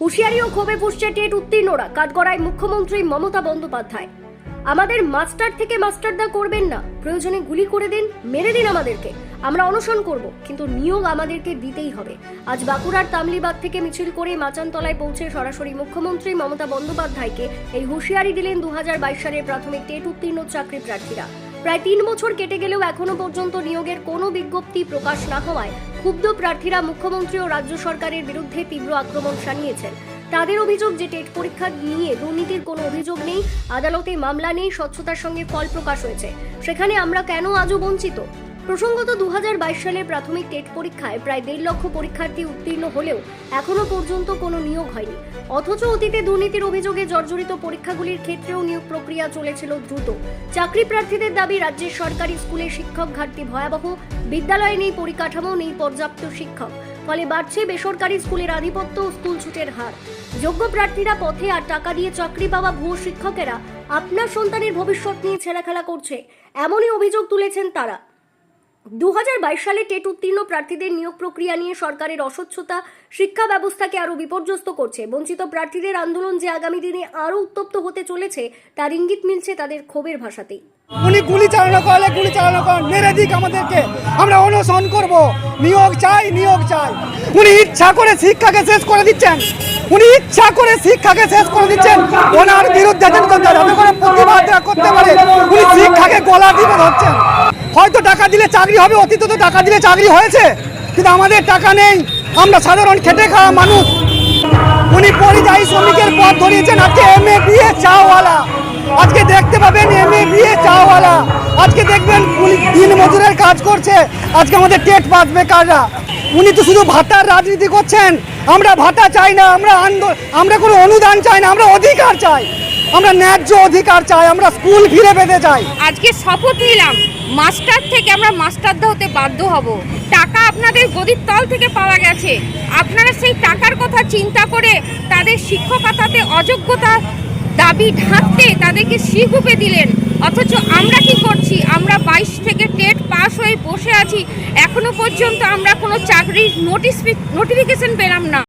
হুঁশিয়ারি ও ক্ষোভে ফুসছে টেট উত্তীর্ণরা। কাঠগড়ায় মুখ্যমন্ত্রী মমতা বন্দ্যোপাধ্যায়। আমাদের মাস্টার থেকে মাস্টারদা করবেন না। প্রয়োজনে গুলি করে দিন, মেরে দিন আমাদেরকে। আমরা অনশন করব, কিন্তু নিয়োগ আমাদেরকে দিতেই হবে। আজ বাঁকুড়ার তামলিবাগ থেকে মিছিল করে মাচানতলায় পৌঁছে সরাসরি মুখ্যমন্ত্রী মমতা বন্দ্যোপাধ্যায়কে এই হুঁশিয়ারি দিলেন দু হাজার বাইশ সালের প্রাথমিক টেট উত্তীর্ণ চাকরি প্রার্থীরা। প্রায় তিন বছর কেটে গেলেও এখনও পর্যন্ত নিয়োগের কোনো বিজ্ঞপ্তি প্রকাশ না হওয়ায় ক্ষুব্ধ প্রার্থীরা মুখ্যমন্ত্রী ও রাজ্য সরকারের বিরুদ্ধে তীব্র আক্রমণ জানিয়েছেন। তাদের অভিযোগ যে টেট পরীক্ষা নিয়ে দুর্নীতির কোনো অভিযোগ নেই, আদালতে মামলা নেই, স্বচ্ছতার সঙ্গে ফল প্রকাশ হয়েছে। সেখানে আমরা কেন আজও বঞ্চিত? প্রসঙ্গত দু সালের প্রাথমিক টেট পরীক্ষায় প্রায় দেড় লক্ষ পরীক্ষার্থী উত্তীর্ণ হলেও এখনও পর্যন্ত কোনো নিয়োগ হয়নি। অথচ অতীতে দুর্নীতির অভিযোগে জর্জরিত পরীক্ষাগুলির ক্ষেত্রেও নিয়োগ প্রক্রিয়া চলেছিল দ্রুত। চাকরি প্রার্থীদের দাবি, রাজ্যের সরকারি স্কুলে শিক্ষক ঘাটতি ভয়াবহ, বিদ্যালয়ে নেই পরিকাঠামো, নেই পর্যাপ্ত শিক্ষক। ফলে বাড়ছে বেসরকারি স্কুলের আধিপত্য ও স্কুল ছুটের হার। যোগ্য প্রার্থীরা পথে আর টাকা দিয়ে চাকরি পাওয়া ভুয়ো শিক্ষকেরা আপনার সন্তানের ভবিষ্যৎ নিয়ে ছেলেখেলা করছে। এমনই অভিযোগ তুলেছেন তারা। দু হাজার বাইশ সালে টেট উত্তীর্ণ প্রার্থীদের নিয়োগ প্রক্রিয়া নিয়ে সরকারের অস্বচ্ছতা শিক্ষা ব্যবস্থাকে আরও বিপর্যস্ত করছে। বঞ্চিত প্রার্থীদের আন্দোলন যে আগামী দিনে আরও উত্তপ্ত হতে চলেছে, তার ইঙ্গিত মিলছে তাদের ক্ষোভের ভাষাতেই। উনি গুলি চালানো করলে গুলি চালানো করেন মেরে দিক আমাদেরকে। আমরা অনশন করব। নিয়োগ চাই নিয়োগ চাই। উনি ইচ্ছা করে শিক্ষাকে শেষ করে দিচ্ছেন। উনি ইচ্ছা করে শিক্ষাকে শেষ করে দিচ্ছেন। ওনার বিরুদ্ধে করতে পারে, উনি শিক্ষাকে গলা দিবে ধরছেন। হয়তো টাকা দিলে চাকরি হবে, অতীতে তো টাকা দিলে চাকরি হয়েছে। কিন্তু আমাদের টাকা নেই। আমরা সাধারণ খেটে খাওয়া মানুষ। উনি পরিযায়ী শ্রমিকের পথ ধরিয়েছেন। আজকে এম এ বিএ চাওয়ালা আজকে দেখতে পাবেন এম এ বিএ চাওয়ালা। আজকে দেখবেন দিন মজুরের কাজ করছে। আজকে আমাদের টেট পাস বেকাররা উনি তো শুধু ভাতার রাজনীতি করছেন। আমরা ভাতা চাই না, আমরা আন্দোলন আমরা কোনো অনুদান চাই না, আমরা অধিকার চাই। আমরা ন্যায্য অধিকার চাই, আমরা স্কুল ফিরে পেতে চাই। আজকে শপথ নিলাম, মাস্টার থেকে আমরা মাস্টারদা হতে বাধ্য হব। টাকা আপনাদের গদির তল থেকে পাওয়া গেছে। আপনারা সেই টাকার কথা চিন্তা করে তাদের শিক্ষকতাতে অযোগ্যতা দাবি ঢাকতে তাদেরকে শিখুপে দিলেন। অথচ আমরা কি করছি? আমরা বাইশ থেকে টেট পাস হয়ে বসে আছি। এখনও পর্যন্ত আমরা কোনো চাকরির নোটিস নোটিফিকেশন পেলাম না।